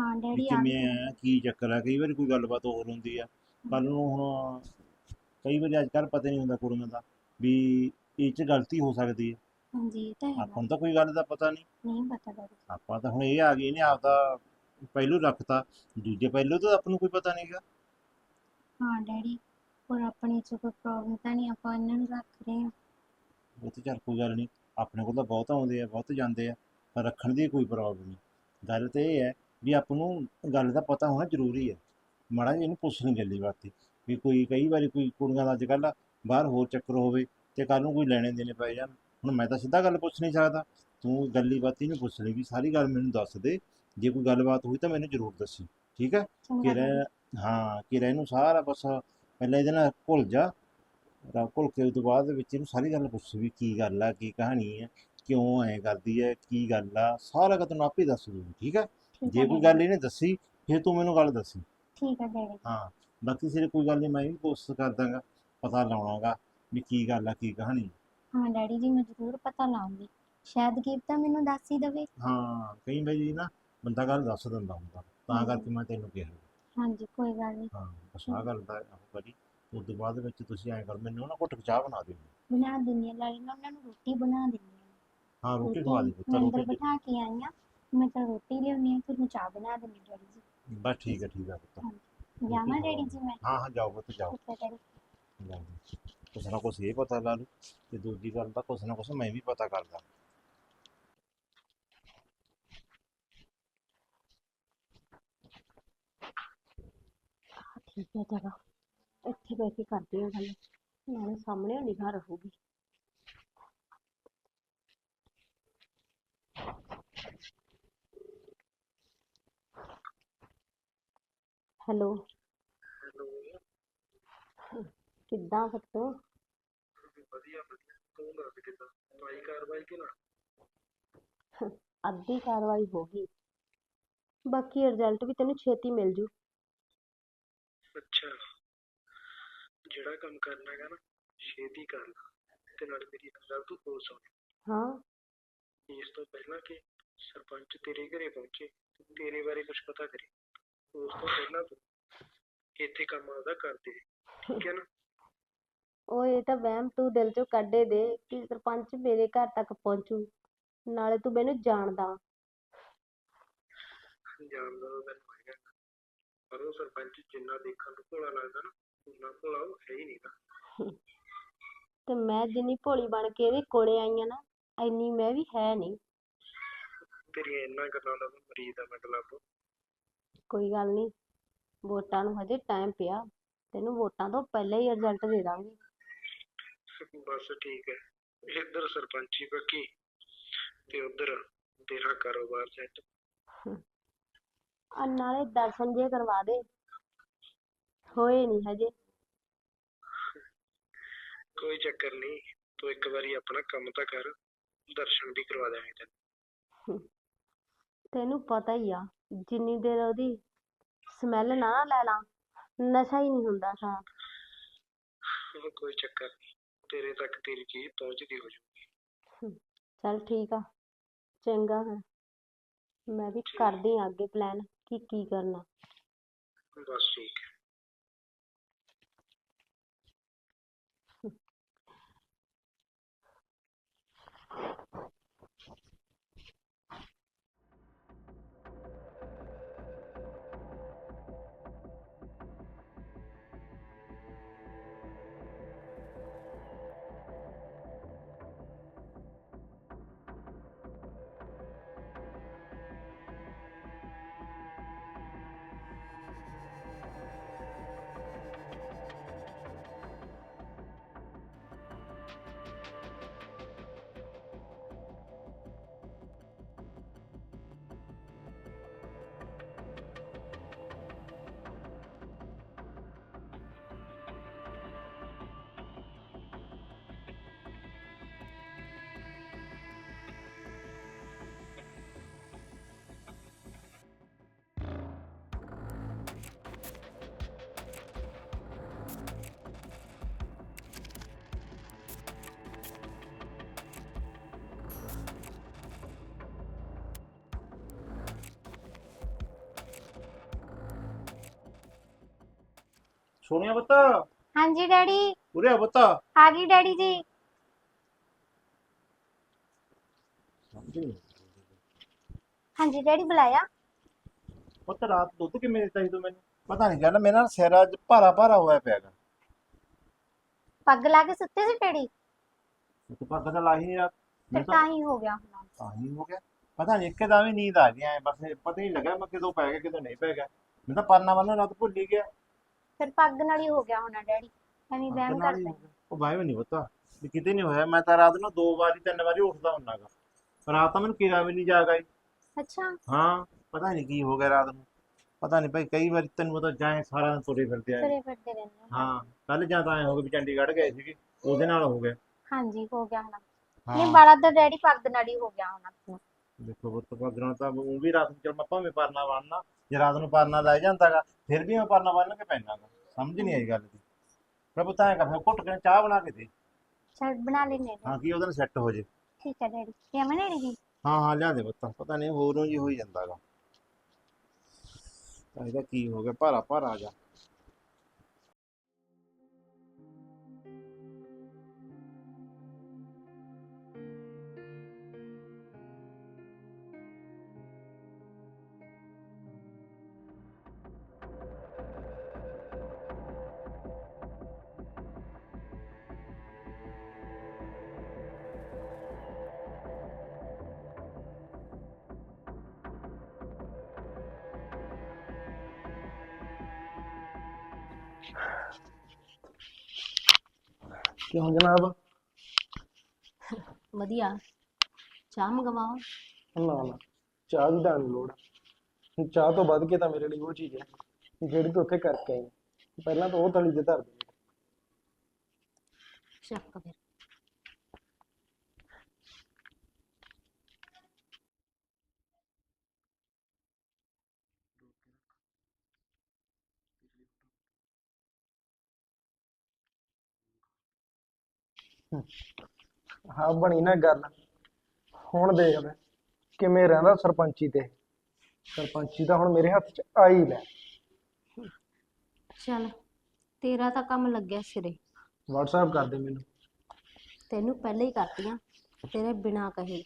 ਹਾਂ ਵੀ ਡੈਡੀ ਆ ਕਿਵੇਂ ਆ ਕੀ ਚੱਕਰ ਆ ਕਈ ਵਾਰੀ ਕੋਈ ਗੱਲਬਾਤ ਹੋਰ ਹੁੰਦੀ ਆ। ਕੱਲ ਨੂੰ ਹੁਣ ਕਈ ਵਾਰੀ ਅੱਜ ਕੱਲ੍ਹ ਪਤਾ ਨਹੀਂ ਹੁੰਦਾ ਕੁੜੀਆਂ ਦਾ ਵੀ ਇਹ 'ਚ ਗਲਤੀ ਹੋ ਸਕਦੀ ਹੈ ਹਾਂਜੀ ਇਹ ਤਾਂ ਹੈਗਾ। ਆਪਾਂ ਨੂੰ ਤਾਂ ਕੋਈ ਗੱਲ ਦਾ ਪਤਾ ਨਹੀਂ। ਨਹੀਂ ਪਤਾ ਡੈਡੀ। ਆਪਾਂ ਤਾਂ ਹੁਣ ਇਹ ਆ ਗਈ ਇਹਨੇ ਆਪਦਾ ਪਹਿਲੂ ਰੱਖਤਾ ਦੂਜੇ ਪਹਿਲੂ ਤਾਂ ਆਪਾਂ ਨੂੰ ਕੋਈ ਪਤਾ ਨਹੀਂਗਾ ਹਾਂ ਡੈਡੀ ਹੋਰ ਆਪਣੀ ਚ ਕੋਈ ਪ੍ਰੋਬਲਮ ਤਾਂ ਨਹੀਂ ਆਪਾਂ ਇਹਨਾਂ ਨੂੰ ਰੱਖ ਰਹੇ ਹਾਂ। ਉਹ ਤੇ ਚੱਲ ਕੋਈ ਗੱਲ ਨਹੀਂ ਆਪਣੇ ਕੋਲ ਤਾਂ ਬਹੁਤ ਆਉਂਦੇ ਆ ਬਹੁਤ ਜਾਂਦੇ ਆ ਪਰ ਰੱਖਣ ਦੀ ਕੋਈ ਪ੍ਰੋਬਲਮ ਨਹੀਂ। ਗੱਲ ਤੇ ਇਹ ਹੈ ਵੀ ਆਪ ਨੂੰ ਗੱਲ ਦਾ ਪਤਾ ਹੋਣਾ ਜ਼ਰੂਰੀ ਹੈ। ਮਾੜਾ ਜਿਹਾ ਇਹਨੂੰ ਪੁੱਛਣੀ ਗੱਲੀ ਬਾਤੀ ਵੀ ਕੋਈ ਕਈ ਵਾਰੀ ਕੋਈ ਕੁੜੀਆਂ ਦਾ ਅੱਜ ਕੱਲ੍ਹ ਬਾਹਰ ਹੋਰ ਚੱਕਰ ਹੋਵੇ ਤੇ ਕੱਲ ਨੂੰ ਕੋਈ ਲੈਣੇ ਦੇਣੇ ਪੈ ਜਾਣ। ਹੁਣ ਮੈਂ ਤਾਂ ਸਿੱਧਾ ਗੱਲ ਪੁੱਛ ਨਹੀਂ ਸਕਦਾ। ਤੂੰ ਗੱਲੀ ਬਾਤੀ ਨੂੰ ਪੁੱਛ ਲਈ ਵੀ ਸਾਰੀ ਗੱਲ ਮੈਨੂੰ ਦੱਸ ਦੇ। ਜੇ ਕੋਈ ਗੱਲਬਾਤ ਹੋਈ ਤਾਂ ਮੈਨੂੰ ਜ਼ਰੂਰ ਦੱਸੀ ਠੀਕ ਹੈ? ਕਿ ਡੈਡੀ। ਹਾਂ ਕਿ ਇਹਨੂੰ ਸਾਰਾ ਬਸ ਪਹਿਲਾਂ ਇਹਦੇ ਨਾਲ ਘੁਲ ਜਾ। ਰਾ ਘੁਲ ਕੇ ਉਸ ਤੋਂ ਬਾਅਦ ਵਿੱਚ ਇਹਨੂੰ ਸਾਰੀ ਗੱਲ ਪੁੱਛ ਵੀ ਕੀ ਗੱਲ ਆ ਕੀ ਕਹਾਣੀ ਹੈ ਕਿਉਂ ਐਂ ਕਰਦੀ ਹੈ ਕੀ ਗੱਲ ਆ ਸਾਰਾ ਕੁਝ ਤੈਨੂੰ ਆਪੇ ਦੱਸ ਦੂੰਗੀ ਠੀਕ ਹੈ? ਜੇ ਕੋਈ। ਗੱਲ ਇਹਨੇ ਦੱਸੀ ਫਿਰ ਤੂੰ ਮੈਨੂੰ ਗੱਲ ਦੱਸੀ। ਠੀਕ ਹੈ ਡੈਡੀ। ਹਾਂ ਬਾਕੀ ਸਿਰੇ ਕੋਈ ਗੱਲ ਨਹੀਂ ਮੈਂ ਵੀ ਕੋਸ਼ਿਸ਼ ਕਰ ਦਾਂਗਾ ਪਤਾ ਲਾਉਣਾਗਾ ਵੀ ਕੀ ਗੱਲ ਆ ਕੀ ਕਹਾਣੀ ਹਾਂ ਡੈਡੀ ਜੀ ਮੈਂ ਜ਼ਰੂਰ ਪਤਾ ਲਾਉਂਗੀ। ਸ਼ਾਇਦ ਗੀਤਾ ਮੈਨੂੰ ਦੱਸ ਹੀ ਦਵੇ। ਹਾਂ ਕਈ ਵਾਰੀ ਨਾ ਬੰਦਾ ਗੱਲ ਦੱਸ ਦਿੰਦਾ ਹੁੰਦਾ ਤਾਂ। ਕਰਕੇ ਮੈਂ ਤੈਨੂੰ ਕਿਹਾ। ਹਾਂਜੀ ਕੋਈ ਗੱਲ ਨਹੀਂ। ਹਾਂ ਬਸ ਆਹ ਗੱਲ ਦਾ ਕਰੀ ਉਸ ਤੋਂ ਬਾਅਦ ਵਿੱਚ ਤੁਸੀਂ ਐਂ ਕਰ ਮੈਨੂੰ ਨਾ ਘੁੱਟ ਚਾਹ ਬਣਾ ਦਿਓ। ਬਣਾ ਦਿੰਦੀ ਹਾਂ ਨਾਲੇ ਨਾ ਉਹਨਾਂ ਨੂੰ ਰੋਟੀ ਬਣਾ ਦਿੰਦੀ ਹਾਂ। ਹਾਂ ਰੋਟੀ ਖਵਾ ਦੇ ਪੁੱਤ ਮੈਂ ਰੋਟੀ ਬਿਠਾ ਕੇ ਆਈ ਹਾਂ। ਮੈਂ ਤਾਂ ਰੋਟੀ ਲਿਆਉਣੀ ਆ ਮੈਂ ਚਾਹ ਬਣਾ ਦਿੰਦੀ ਡੈਡੀ ਜੀ। ਬਸ ਠੀਕ ਹੈ ਠੀਕ ਹੈ ਪੁੱਤ। ਜਾਵਾਂ ਡੈਡੀ ਜੀ ਮੈਂ? ਹਾਂ ਹਾਂ ਜਾਓ ਪੁੱਤ ਜਾਓ। ਠੀਕ ਹੈ ਡੈਡੀ। ਜਾਓ ਕੁਛ ਨਾ ਕੁਛ ਇਹ ਪਤਾ ਲਾ ਲੂ ਤੇ ਦੂਜੀ ਗੱਲ ਦਾ ਕੁਛ ਨਾ ਕੁਛ ਮੈਂ ਵੀ ਪਤਾ ਕਰਦਾ। ਠੀਕ ਹੈ ਚਲੋ। ਇੱਥੇ ਬਹਿ ਕੇ ਕਰਦੇ ਹਾਂ ਗੱਲ। ਨਾਲੇ ਸਾਹਮਣੇ ਨਿਗਾਹ ਰਹੂਗੀ। ਹੈਲੋ। ਕਿੱਦਾਂ ਫੱਟੋ ਵਧੀਆ ਵਧੀਆ ਤੂੰ ਦੱਸ ਕਿੱਦਾਂ ਭਾਈ ਕਾਰਵਾਈ ਕਿ ਨਾ ਅੱਧੀ ਕਾਰਵਾਈ ਹੋ ਗਈ। ਬਾਕੀ ਰਿਜ਼ਲਟ ਵੀ ਤੈਨੂੰ ਛੇਤੀ ਮਿਲ ਜੂ। ਅੱਛਾ। ਜਿਹੜਾ ਕੰਮ ਕਰਨਾ ਹੈਗਾ ਨਾ ਛੇਤੀ ਕਰ ਲਾ ਤੇ ਨਾਲ ਮੇਰੀ ਗੱਲ ਤੂੰ ਹੋਰ ਸੁਣ। ਹਾਂ। ਇਸ ਤੋਂ ਪਹਿਲਾਂ ਕਿ ਸਰਪੰਚ ਤੇਰੇ ਘਰੇ ਪਹੁੰਚੇ ਤੇ ਤੇਰੇ ਬਾਰੇ ਕੁਝ ਪਤਾ ਕਰੇ। ਉਸ ਤੋਂ ਪਹਿਲਾਂ ਤੂੰ ਇੱਥੇ ਕੰਮ ਆਪਦਾ ਕਰ ਦੇ ਠੀਕ ਹੈ ਨਾ? ਉਹ ਇਹ ਤਾਂ ਵਹਿਮ ਤੂੰ ਦਿਲ ਚੋਂ ਕੱਢੇ ਦੇ ਕਿ ਸਰਪੰਚ ਮੇਰੇ ਘਰ ਤੱਕ ਪਹੁੰਚੂ ਨਾਲੇ ਤੂੰ ਮੈਨੂੰ ਜਾਣਦਾ। ਜਾਣਦਾ ਤਾਂ ਤੈਨੂੰ ਹੈਗਾ ਪਰ ਉਹ ਸਰਪੰਚ ਜਿੰਨਾ ਦੇਖਣ ਨੂੰ ਭੋਲਾ ਲੱਗਦਾ ਨਾ ਉਨਾ ਭੋਲਾ ਉਹ ਹੈ ਹੀ ਨਹੀਂਗਾ। ਤੇ ਮੈਂ ਜਿੰਨੀ ਭੋਲੀ ਬਣ ਕੇ ਇਹਦੇ ਕੋਲੇ ਆਈ ਆ ਨਾ ਐਨੀ ਮੈਂ ਵੀ ਹੈ ਨਹੀਂ। ਤੇਰੀਆਂ ਇੰਨਾ ਗੱਲਾਂ ਦਾ ਮਰੀਜ਼ ਆ ਮਤਲਬ ਕੋਈ ਗੱਲ ਨਹੀਂ ਵੋਟਾਂ ਨੂੰ ਹਜੇ ਟਾਈਮ ਪਿਆ। ਤੈਨੂੰ ਵੋਟਾਂ ਤੋਂ ਪਹਿਲਾਂ ਹੀ ਰਿਜ਼ਲਟ ਦੇ ਦਾਂਗੇ। ਬਸ ਠੀਕ ਹੈ। ਇੱਧਰ ਸਰਪੰਚੀ ਪੱਕੀ ਤੇ ਉੱਧਰ ਤੇਰਾ ਕਾਰੋਬਾਰ ਸੈੱਟ ਆ ਨਾਲੇ ਦਰਸ਼ਨ ਜੇ ਕਰਵਾ ਦੇ। ਹੋਏ ਨਹੀਂ ਹਜੇ। ਕੋਈ ਚੱਕਰ ਨਹੀਂ ਤੂੰ ਇੱਕ ਵਾਰੀ ਆਪਣਾ ਕੰਮ ਤਾਂ ਕਰ। ਦਰਸ਼ਨ ਵੀ ਕਰਵਾ ਦਿਆਂਗੇ ਤੈਨੂੰ। ਤੈਨੂੰ ਪਤਾ ਹੀ ਆ ਜਿੰਨੀ ਦੇਰ ਉਹਦੀ ਸਮੈਲ ਨਾ ਲੈ ਲਾਂ ਨਸ਼ਾ ਹੀ ਨਹੀਂ ਹੁੰਦਾ ਸਾ ਉਹ ਕੋਈ ਚੱਕਰ ਨਹੀਂ ਤੇਰੇ ਤੱਕ ਤੇਰੀ ਚੀਜ਼ ਪਹੁੰਚਦੀ ਹੋ ਜਾਊ ਚੱਲ ਠੀਕ ਆ ਚੰਗਾ ਫਿਰ। ਮੈਂ ਵੀ ਕਰਦੀ ਆਂ ਅੱਗੇ ਪਲਾਨ ਕਿ ਕੀ ਕਰਨਾ। ਬਸ ਠੀਕ ਹੈ। ਸੋਨੀਆ ਪੁੱਤ ਹਾਂਜੀ ਡੈਡੀ। ਉਰੇ ਆ ਪੁੱਤ ਆ ਗਈ ਡੈਡੀ ਜੀ। ਹਾਂਜੀ ਡੈਡੀ ਬੁਲਾਇਆ। ਪੁੱਤ ਰਾਤ ਦੁੱਧ ਕਿਵੇਂ ਦਿੱਤਾ ਸੀ ਤੂੰ ਮੈਨੂੰ? ਪਤਾ ਨਹੀਂ ਗੱਲ ਮੇਰਾ ਨਾ ਸਿਰ ਅੱਜ ਭਾਰਾ ਭਾਰਾ ਹੋਇਆ ਪਿਆਗਾ ਪੱਗ ਲਾ ਕੇ ਸੁੱਤੇ ਸੀ ਡੈਡੀ? ਤੂੰ ਪੱਗ ਤਾਂ ਲਾਹੀ ਰਾਤ। ਫਿਰ ਮੈਨੂੰ ਤਾਂ ਤਾਂ ਹੀ ਹੋ ਗਿਆ ਹੁਣ। ਤਾਂ ਹੀ ਹੋ ਗਿਆ। ਪਤਾ ਨਹੀਂ ਇੱਕਦਮ ਹੀ ਨੀਂਦ ਆ ਗਈ ਐ ਬਸ ਇਹ ਪਤਾ ਹੀ ਨਹੀਂ ਲੱਗਾ ਮੈਂ ਕਿਦੋਂ ਪੈ ਗਿਆ ਕਿਦੋਂ ਨਹੀਂ ਪੈ ਗਿਆ। ਮੈਂ ਤਾਂ ਪਰਨਾ ਵੱਲੋਂ ਰਾਤ ਭੁੱਲ ਹੀ ਗਿਆ। ਫਿਰ ਪੱਗ ਨਾਲ ਹੀ ਹੋ ਗਿਆ ਹੋਣਾ ਡੈਡੀ। ਐਵੇਂ ਵਹਿਮ ਕਰਦੇ ਹੋ। ਉਹ ਬਾਈ ਨਹੀਂ ਪਤਾ ਵੀ ਕਿਤੇ ਨਹੀਂ ਹੋਇਆ। ਮੈਂ ਤਾਂ ਰਾਤ ਨੂੰ ਦੋ ਵਾਰੀ ਤਿੰਨ ਵਾਰੀ ਉੱਠਦਾ ਹੁੰਨਾਗਾ ਰਾਤ ਤਾਂ ਮੈਨੂੰ ਕਿਰਾ ਵੀ ਨਹੀਂ ਜਾਗ ਆਈ ਅੱਛਾ। ਹਾਂ ਪਤਾ ਨਹੀਂ ਕੀ ਹੋ ਗਿਆ ਰਾਤ ਨੂੰ। ਪਤਾ ਨਹੀਂ ਭਾਈ ਕਈ ਵਾਰੀ ਤੈਨੂੰ ਪਤਾ ਜਾਏ ਸਾਰਾ ਦਿਨ ਤੁਰੇ ਫਿਰਦੇ ਆ ਤੁਰੇ ਫਿਰਦੇ ਰਹਿੰਦੇ ਆ। ਹਾਂ ਕੱਲ ਜਾਂ ਤਾਂ ਐ ਹੋ ਗਿਆ ਵੀ ਚੰਡੀਗੜ੍ਹ ਗਏ ਸੀਗੇ ਉਹਦੇ ਨਾਲ ਹੋ ਗਿਆ। ਹਾਂਜੀ ਹੋ ਗਿਆ ਹੋਣਾ। ਨਹੀਂ ਹਾਂ। ਬਾਲਾ ਤਾਂ ਡੈਡੀ ਪੱਗ ਨਾਲ ਹੀ ਹੋ ਗਿਆ ਹੋਣਾ। ਆਪਣਾ। ਦੇਖੋ ਪੁੱਤ ਪਗਰਾਂ ਤਾਂ ਉਹ ਵੀ ਰਾਤ ਨੂੰ ਚਲ ਮੈਂ ਭਾਵੇਂ ਪਰਨਾ ਬੰਨਣਾ ਜੇ ਰਾਤ ਨੂੰ ਪਰਨਾ ਲੈ ਜਾਂਦਾਗਾ ਫਿਰ ਵੀ ਮੈਂ ਪਰਨਾ ਬੰਨ ਕੇ ਪੈਣਾਗਾ। ਸਮਝ ਨਹੀਂ ਆਈ ਗੱਲ ਦੀ। ਪ੍ਰਭੂ ਤਾਂ ਕਰ ਫਿਰ ਘੁੱਟ ਕੇ ਚਾਹ ਬਣਾ ਕੇ ਦੇ। ਚੱਲ ਬਣਾ ਲੈਨੇ ਹਾਂ। ਕੀ ਉਹਦੇ ਨਾਲ ਸੈੱਟ ਹੋ ਜੇ। ਠੀਕ ਹੈ ਡੈਡੀ ਕਿਵੇਂ ਡੈਡੀ ਜੀ ਹਾਂ ਹਾਂ ਲਿਆ ਦੇ ਪੁੱਤ ਪਤਾ ਨਹੀਂ ਹੋਰੋਂ ਜੀ ਹੋਈ ਜਾਂਦਾਗਾ। ਤਾਂ ਇਹਦਾ ਕੀ ਹੋ ਗਿਆ ਭਾਰਾ ਭਾਰਾ ਜਾ। ਕਿਉਂ ਜਨਾਬ? ਵਧੀਆ। ਚਾਹ ਮੰਗਵਾਓ। ਨਾ ਨਾ। ਚਾਹ ਦੀ ਤਾਂ ਨੀ ਲੋੜ। ਚਾਹ ਤੋਂ ਵੱਧ ਕੇ ਤਾਂ ਮੇਰੇ ਲਈ ਉਹ ਚੀਜ਼ ਹੈ ਜਿਹੜੀ ਤੂੰ ਉੱਥੇ ਕਰਕੇ ਆਈ। ਪਹਿਲਾਂ ਤਾਂ ਉਹ ਥਲੀ ਤੇ ਧਰ ਦੇ। ਚੱਕ ਫਿਰ। ਹਾਂ ਬਣੀ ਨਾ ਗੱਲ। ਹੁਣ ਦੇਖ ਲੈ ਕਿਵੇਂ ਰਹਿੰਦਾ ਸਰਪੰਚੀ ਤੇ। ਸਰਪੰਚੀ ਤਾਂ ਹੁਣ ਮੇਰੇ ਹੱਥ 'ਚ ਆ ਹੀ ਲੈ। ਚੱਲ ਤੇਰਾ ਤਾਂ ਕੰਮ ਲੱਗਿਆ ਸਿਰੇ। WhatsApp ਕਰ ਦੇ ਮੈਨੂੰ। ਤੈਨੂੰ ਪਹਿਲਾਂ ਹੀ ਕਰਤੀਆਂ ਤੇਰੇ ਬਿਨਾ ਕਹੇ।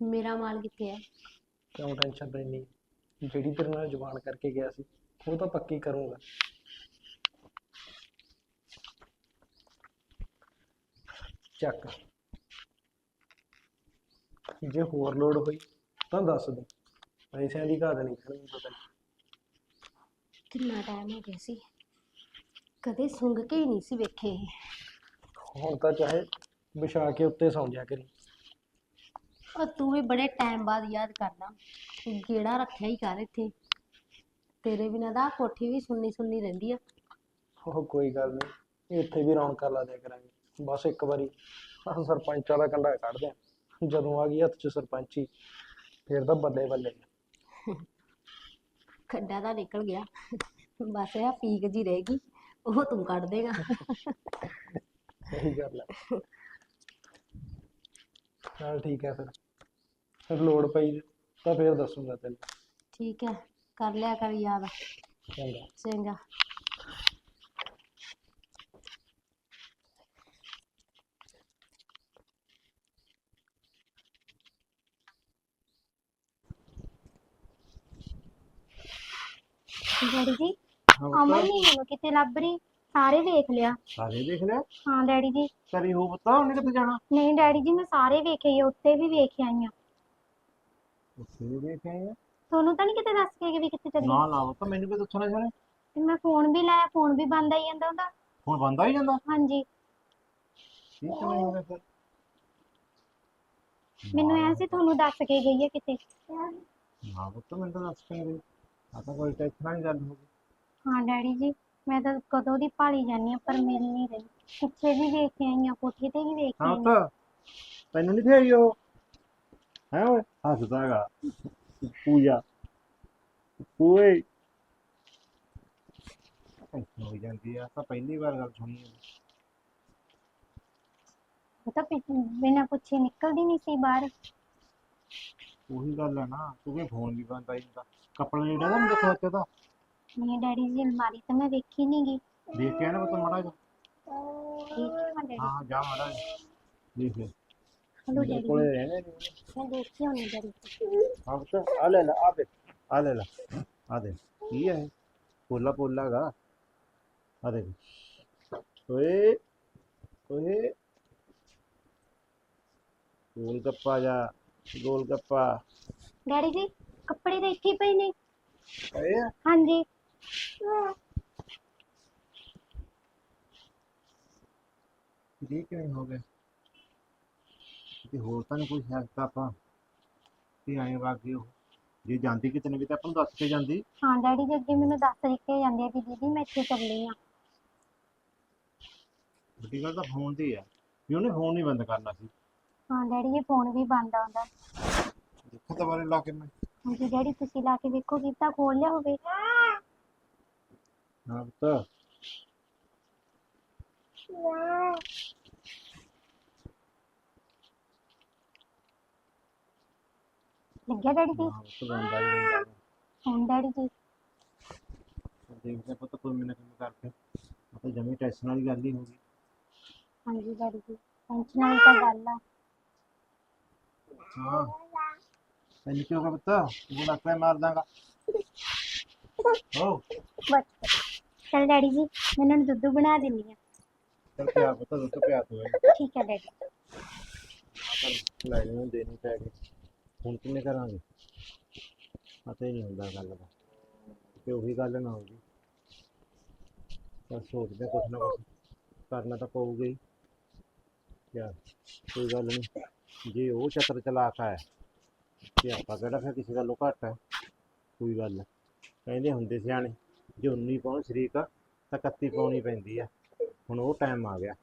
ਮੇਰਾ ਮਾਲ ਕਿੱਥੇ ਹੈ? ਕਿਉਂ ਟੈਨਸ਼ਨ ਲੈਣੀ ਜਿਹੜੀ ਤੇਰੇ ਨਾਲ ਜ਼ੁਬਾਨ ਕਰਕੇ ਗਿਆ ਸੀ ਉਹ ਤਾਂ ਪੱਕੀ ਕਰੂੰਗਾ। ਚੱਕ। ਜੇ ਹੋਰ ਲੋੜ ਹੋਈ ਤਾਂ ਦੱਸ ਦੇ। ਪੈਸਿਆਂ ਦੀ ਘਾਟ ਨਹੀਂ ਪਤਾ ਕਿੰਨਾ ਟਾਈਮ ਹੋ ਗਿਆ ਸੀ। ਕਦੇ ਸੁੰਘ ਕੇ ਹੀ ਨਹੀਂ ਸੀ ਵੇਖੇ ਇਹ। ਹੁਣ ਤਾਂ ਚਾਹੇ ਵਿਛਾ ਕੇ ਉੱਤੇ ਸੌਂ ਜਾ ਕਰੀ। ਉਹ ਤੂੰ ਵੀ ਬੜੇ ਟਾਈਮ ਬਾਅਦ ਯਾਦ ਕਰਦਾ ਗੇੜਾ ਰੱਖਿਆ ਹੀ ਕਰ ਇੱਥੇ। ਤੇਰੇ ਬਿਨਾਂ ਆਹ ਕੋਠੀ ਵੀ ਸੁੰਨੀ ਸੁੰਨੀ ਰਹਿੰਦੀ ਆ। ਉਹ ਕੋਈ ਗੱਲ ਨਹੀਂ। ਇੱਥੇ ਵੀ ਰੌਣਕਾਂ ਲਾ ਦਿਆ ਕਰਾਂਗੇ। ਬਸ ਇੱਕ ਵਾਰੀ ਆਹ ਸਰਪੰਚਾਂ ਦਾ ਕੰਡਾ ਕੱਢ ਦਿਆਂ। ਜਦੋਂ ਆ ਗਈ ਹੱਥ 'ਚ ਸਰਪੰਚੀ ਫਿਰ ਤਾਂ ਬੱਲੇ ਬੱਲੇ। ਖੱਡਾ ਤਾਂ ਨਿਕਲ ਗਿਆ। ਬਸ ਇਹ ਪੀਕ ਜੀ ਰਹੇਗੀ ਉਹ ਤੂੰ ਕੱਢ ਦੇਗਾ। ਇਹੀ ਗੱਲ ਹੈ ਚਲ ਠੀਕ ਹੈ ਫਿਰ। ਫਿਰ ਲੋੜ ਪਈ ਤਾਂ ਫਿਰ ਦੱਸੂਗਾ ਤੈਨੂੰ। ਠੀਕ ਹੈ ਕਰ ਲਿਆ ਕਰ ਯਾਦ। ਚੰਗਾ। ਚੰਗਾ। ਡੈਡੀ ਜੀ। ਹਾਂ ਅਮਨ ਪੁੱਤ ਨਹੀਂ ਮੈਨੂੰ ਕਿਤੇ ਲੱਭ ਰਹੀ। ਸਾਰੇ ਵੇਖ ਲਿਆ। ਸਾਰੇ ਦੇਖ ਲਿਆ? ਹਾਂ ਡੈਡੀ ਜੀ। ਕਰੀ ਹੋ ਪਤਾ ਉਹਨੇ ਕਿੱਥੇ ਜਾਣਾ? ਨਹੀਂ ਡੈਡੀ ਜੀ ਮੈਂ ਸਾਰੇ ਵੇਖੇ ਹੀ ਆ, ਉੱਤੇ ਵੀ ਵੇਖ ਆਈ ਆ। ਉੱਥੇ ਵੀ ਦੇਖ ਆਏ ਆ? ਤੁਹਾਨੂੰ ਤਾਂ ਨਹੀਂ ਕਿਤੇ ਦੱਸ ਕੇ ਗਏ ਵੀ ਕਿੱਥੇ ਚੱਲੀ? ਨਾ ਨਾ ਪੁੱਤ ਮੈਨੂੰ ਵੀ ਦੱਸਣਾ ਚਾਹਣੇ ਤੇ ਮੈਂ ਫੋਨ ਵੀ ਲਾਇਆ ਫੋਨ ਵੀ ਬੰਦ ਆਈ ਜਾਂਦਾ ਉਹਦਾ। ਹੁਣ ਬੰਦਾ ਹੀ ਜਾਂਦਾ? ਹਾਂਜੀ। ਠੀਕ ਨਹੀਂ ਹੋ ਗਿਆ ਫਿਰ। ਮੈਨੂੰ ਐ ਸੀ ਤੁਹਾਨੂੰ ਦੱਸ ਕੇ ਗਈ ਹੈ ਕਿਤੇ। ਨਾ ਪੁੱਤ ਮੈਨੂੰ ਤਾਂ ਦੱਸ ਕੇ ਨਹੀਂ ਗਈ। ਆ ਤਾਂ ਕੋਈ ਟੈਨਸ਼ਨ ਵਾਲੀ ਗੱਲ ਹੋ ਗਈ। ਹਾਂ ਡੈਡੀ ਜੀ ਮੈਂ ਤਾਂ ਕਦੋਂ ਦੀ ਭਾਲੀ ਜਾਂਦੀ ਆ ਪਰ ਮਿਲ ਨਹੀਂ ਰਹੀ। ਪਿੱਛੇ ਵੀ ਵੇਖ ਕੇ ਆਈ ਆ ਕੋਠੇ ਤੇ ਵੀ ਵੇਖ ਕੇ ਹਾਂ। ਆਈ ਆ ਤੈਨੂੰ ਨਹੀਂ ਥਈ ਉਹ? ਹੈ ਓਏ ਹੱਸਦਾ ਹੈਗਾ। ਪੂਜਾ। ਓਏ। ਟੈਨਸ਼ਨ ਹੋ ਜਾਂਦੀ ਆ ਤਾਂ ਪਹਿਲੀ ਵਾਰ ਗੱਲ ਸੁਣੀ ਹੈ ਉਹ ਤਾਂ ਪਿੱਛੇ ਬਿਨਾਂ ਪੁੱਛੇ ਨਿਕਲਦੀ ਨਹੀਂ ਸੀ ਬਾਹਰ। ਉਹੀ ਗੱਲ ਹੈ ਨਾ ਤੂੰ ਵੀ ਫੋਨ ਵੀ ਬੰਦ ਆਈ ਕੱਪੜਾ ਜਿਹੜਾ ਤਾਂ ਨਹੀਂ ਦੇਖਿਆ ਉੱਤੇ ਦਾ ਨਹੀਂ ਡੈਡੀ ਜੀ ਅਲਮਾਰੀ ਤਾਂ ਮੈਂ ਵੇਖੀ ਨਹੀਂ ਗਈ ਦੇਖ ਕੇ ਆਇਆ ਨਾ ਪੁੱਤ ਮਾੜਾ ਜਿਹਾ। ਠੀਕ ਹੈ ਮੈਂ ਡੈਡੀ ਹਾਂ ਜਾ ਮਾੜਾ ਜਿਹਾ। ਦੇਖ ਲੈ। ਹਲੋ ਮੇਰੇ ਡੈਡੀ ਕੋਲੇ ਰਹਿਣੇ ਨੇ ਮੈਂ ਦੇਖੀ ਹੋਣੀ ਡੈਡੀ ਹਾਂ ਪੁੱਤ ਆ ਲੈ ਲੈ ਆ ਦੇ ਆ ਲੈ ਲੈ। ਆ ਦੇ ਕੀ ਹੈ ਪੋਲਾ ਪੋਲਾ ਗਾ ਆ ਦੇ ਓਏ ਓਏ। ਗੋਲ ਗੱਪਾ ਜਾ ਗੋਲ ਗੱਪਾ ਡੈਡੀ ਜੀ ਕੱਪੜੇ ਤਾਂ ਹੀ ਪਏ ਨੇ। ਏ ਹਾਂਜੀ। ਇਹ ਕਿਵੇਂ ਹੋ ਗਿਆ ਤੇ ਹੋਰ ਤਾਂ ਨੀ ਕੋਈ ਹੈ ਤਾਂ ਆਪਾਂ ਤੇ ਆਏ ਵਾਗੇ ਉਹ। ਜੇ ਜਾਂਦੀ ਕਿਤੇ ਨਾ ਕਿਤੇ ਆਪਾਂ ਨੂੰ ਦੱਸ ਕੇ ਜਾਂਦੀ। ਹਾਂ ਡੈਡੀ ਜੀ ਅੱਗੇ ਮੈਨੂੰ ਦੱਸ ਕੇ ਜਾਂਦੇ ਆ ਕਿ ਦੀਦੀ ਮੈਂ ਇੱਥੇ ਚੱਲੀ ਆ। ਵੱਡੀ ਗੱਲ ਤਾਂ ਫੋਨ ਦੀ ਆ। ਵੀ ਉਹਨੇ ਫੋਨ ਨਹੀਂ ਬੰਦ ਕਰਨਾ ਸੀ। ਹਾਂ ਡੈਡੀ ਜੀ ਫੋਨ ਵੀ ਬੰਦ ਆਉਂਦਾ ਦੇਖੋ ਦੁਬਾਰੇ ਲਾ ਕੇ ਮੈਂ। ਹਾਂਜੀ ਡੈਡੀ ਤੁਸੀਂ ਲਾ ਕੇ ਵੇਖੋ ਕਿ ਤਾਂ ਖੋਲ ਲਿਆ ਹੋਵੇ। ਹਾਂ ਪੁੱਤ। ਲੱਗਿਆ ਡੈਡੀ ਜੀ? ਹਾਂ ਪੁੱਤ ਬੰਦਾ ਹੀ ਹੁੰਦਾ। ਹੁਣ ਡੈਡੀ ਜੀ? ਦੇਖਦੇ ਪੁੱਤ ਕੋਈ ਮੈਨੂੰ ਕੰਮ ਕਰਕੇ। ਆ ਤਾਂ ਜਮੀ ਟੈਨਸ਼ਨ ਵਾਲੀ ਗੱਲ ਹੀ ਹੋ ਗਈ। ਹਾਂਜੀ ਡੈਡੀ ਜੀ ਟੈਨਸ਼ਨ ਵਾਲੀ ਤਾਂ ਗੱਲ ਆ। ਹਾਂ। ਤੈਨੂੰ ਕੀ ਹੋ ਗਿਆ ਪੁੱਤ ਤੂੰ ਡਾਕਟਰ ਮਾਰ ਦਾਂਗਾ ਹੋ ਬਸ ਚਲ ਡੈਡੀ ਜੀ ਮੈਂ ਇਹਨਾਂ ਨੂੰ ਦੁੱਧ ਬਣਾ ਦਿੰਦੀ ਆ ਚੱਲ ਪਿਆ ਪੁੱਤ ਦੁੱਧ ਪਿਆ ਤੂੰ ਠੀਕ ਹੈ ਡੈਡੀ ਪਰ ਲੈ ਨੂੰ ਦੇਣੀ ਪੈ ਗਈ ਹੁਣ ਕਿਵੇਂ ਕਰਾਂਗੇ ਪਤਾ ਹੀ ਨਹੀਂ ਹੁੰਦਾ ਗੱਲ ਦਾ ਤੇ ਉਹੀ ਗੱਲ ਨਾ ਹੋਊਗੀ ਪਰ ਸੋਚਦੇ ਕੁਛ ਨਾ ਕੁਛ ਕਰਨਾ ਤਾਂ ਪਊਗਾ ਹੀ ਯਾਰ ਕੋਈ ਗੱਲ ਨਹੀਂ ਜੇ ਉਹ ਚਤਰ ਚਲਾਕ ਹੈ ਤੇ ਆਪਾਂ ਕਿਹੜਾ ਫਿਰ ਕਿਸੇ ਗੱਲੋਂ ਘੱਟ ਹੈ ਕੋਈ ਗੱਲ ਨਹੀਂ ਕਹਿੰਦੇ ਹੁੰਦੇ ਸਿਆਣੇ, ਜੇ 19 ਪਾਉਣ ਸ਼ਰੀਕ ਆ, ਤਾਂ 31 ਪਾਉਣੀ ਪੈਂਦੀ ਆ। ਹੁਣ ਉਹ ਟਾਈਮ ਆ ਗਿਆ।